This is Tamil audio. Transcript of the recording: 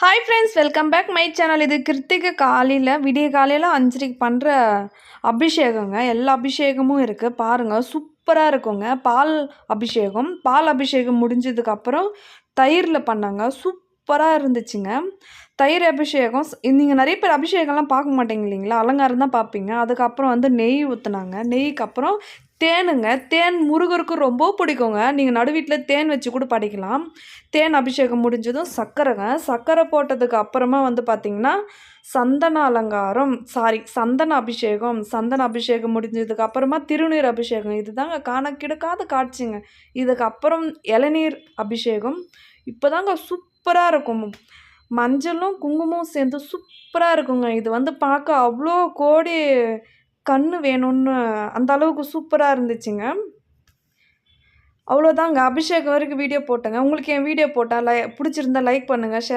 Hi friends welcome back my channel இது கிருத்திகை காலையில் விடிய காலையில் அஞ்சரைக்கு பண்ணுற அபிஷேகங்க. எல்லா அபிஷேகமும் இருக்குது பாருங்கள் சூப்பராக இருக்குங்க. பால் அபிஷேகம். பால் அபிஷேகம் முடிஞ்சதுக்கப்புறம் தயிரில் பண்ணாங்க. சூப்பராக இருந்துச்சுங்க. தயிர் அபிஷேகம். நீங்கள் நிறைய பேர் அபிஷேகம்லாம் பார்க்க மாட்டீங்க இல்லைங்களா? அலங்காரம் தான் பார்ப்பீங்க. அதுக்கப்புறம் வந்து நெய் ஊற்றுனாங்க நெய்க்கு அப்புறம் தேனுங்க. தேன் முருகருக்கு ரொம்ப பிடிக்குங்க. நீங்கள் நடு வீட்டில் தேன் வச்சு கூட படிக்கலாம். தேன் அபிஷேகம் முடிஞ்சதும் சர்க்கரைங்க சர்க்கரை போட்டதுக்கு அப்புறமா வந்து பார்த்திங்கன்னா சந்தன அலங்காரம் சாரி சந்தன அபிஷேகம் சந்தன அபிஷேகம் முடிஞ்சதுக்கு அப்புறமா திருநீர் அபிஷேகம். இதுதாங்க காண கிடக்காத காட்சிங்க. இதுக்கப்புறம் இளநீர் அபிஷேகம். இப்போதாங்க சூப்பராக இருக்கும். மஞ்சளும் குங்குமம் சேர்ந்து சூப்பராக இருக்குங்க. இது வந்து பார்க்க அவ்வளோ கோடி கண் வேணும்னு அந்த அளவுக்கு சூப்பராக இருந்துச்சுங்க. அவ்வளோதாங்க அபிஷேகம் வரைக்கும் வீடியோ போட்டேங்க. உங்களுக்கு என் வீடியோ போட்டால் லை பிடிச்சிருந்தா லைக் பண்ணுங்கள் ஷேர்